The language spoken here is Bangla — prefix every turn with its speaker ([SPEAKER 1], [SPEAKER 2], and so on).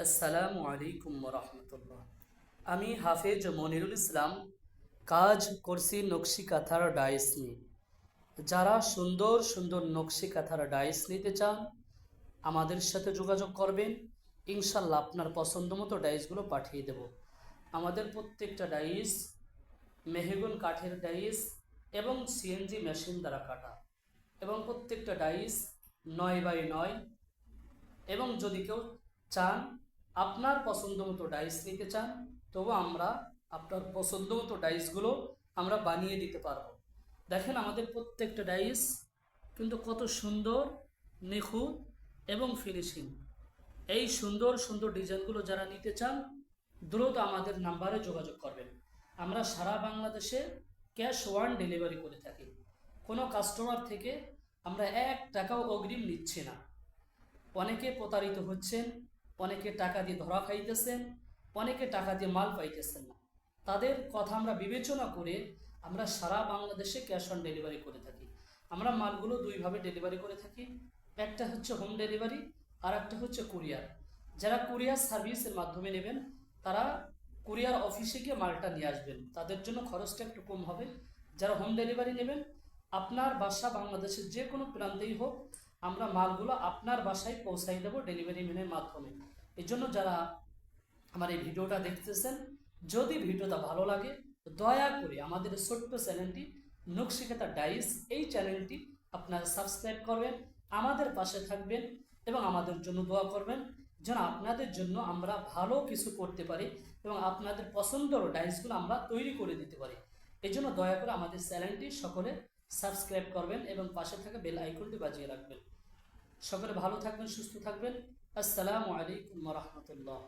[SPEAKER 1] আসসালামু আলাইকুম রহমতুল্লাহ আমি হাফেজ মনিরুল ইসলাম, কাজ করছি নকশি কাঁথার ডাইস নিয়ে। যারা সুন্দর সুন্দর নকশি কাঁথার ডাইস নিতে চান, আমাদের সাথে যোগাযোগ করবেন। ইনশাল্লাহ আপনার পছন্দ মতো ডাইসগুলো পাঠিয়ে দেব। আমাদের প্রত্যেকটা ডাইস মেহেগুন কাঠের ডাইস এবং সিএনজি মেশিন দ্বারা কাটা। এবং প্রত্যেকটা ডাইস নয় বাই নয় এবং যদি কেউ চান, আপনার পছন্দ মতো ডাইস নিতে চান, তবু আমরা আপনার পছন্দ মতো ডাইসগুলো আমরা বানিয়ে দিতে পারব। দেখেন আমাদের প্রত্যেকটা ডাইস কিন্তু কত সুন্দর, নিখুঁত এবং ফিনিশিং এই সুন্দর সুন্দর ডিজাইনগুলো যারা নিতে চান, দ্রুত আমাদের নাম্বারে যোগাযোগ করবেন। আমরা সারা বাংলাদেশে ক্যাশ ওয়ান ডেলিভারি করে থাকি। কোনো কাস্টমার থেকে আমরা এক টাকাও অগ্রিম নিচ্ছি না। অনেকে প্রতারিত হচ্ছেন অনেকে টাকা দিয়ে ধরা খাইতেছেন, অনেকে টাকা দিয়ে মাল পাইতেছেন না। তাদের কথা আমরা বিবেচনা করে আমরা সারা বাংলাদেশে ক্যাশ অন ডেলিভারি করে থাকি। আমরা মালগুলো দুইভাবে ডেলিভারি করে থাকি। একটা হচ্ছে হোম ডেলিভারি আর একটা হচ্ছে কুরিয়ার যারা কুরিয়ার সার্ভিসের মাধ্যমে নেবেন, তারা কুরিয়ার অফিসে গিয়ে মালটা নিয়ে আসবেন। তাদের জন্য খরচটা একটু কম হবে। যারা হোম ডেলিভারি নেবেন, আপনার বাসা বাংলাদেশের যে কোনো প্রান্তেই হোক আমরা মালগুলো আপনার বাসায় পৌঁছাই দেবো ডেলিভারি ম্যানের মাধ্যমে। এই জন্য যারা আমার এই ভিডিওটা দেখতেছেন, যদি ভিডিওটা ভালো লাগে দয়া করে আমাদের ছোট্ট চ্যানেলটি নকশিকাতা ডাইস, এই চ্যানেলটি আপনারা সাবস্ক্রাইব করবেন, আমাদের পাশে থাকবেন এবং আমাদের জন্য দোয়া করবেন যেন আপনাদের জন্য আমরা ভালো কিছু করতে পারি এবং আপনাদের পছন্দের ডাইসগুলো আমরা তৈরি করে দিতে পারি। এই জন্য দয়া করে আমাদের চ্যানেলটি সকলে সাবস্ক্রাইব করবেন এবং পাশে থাকা বেল আইকনটি বাজিয়ে রাখবেন। সকলে ভালো থাকবেন, সুস্থ থাকবেন। আসসালামু আলাইকুম রহমতুল্লাহ।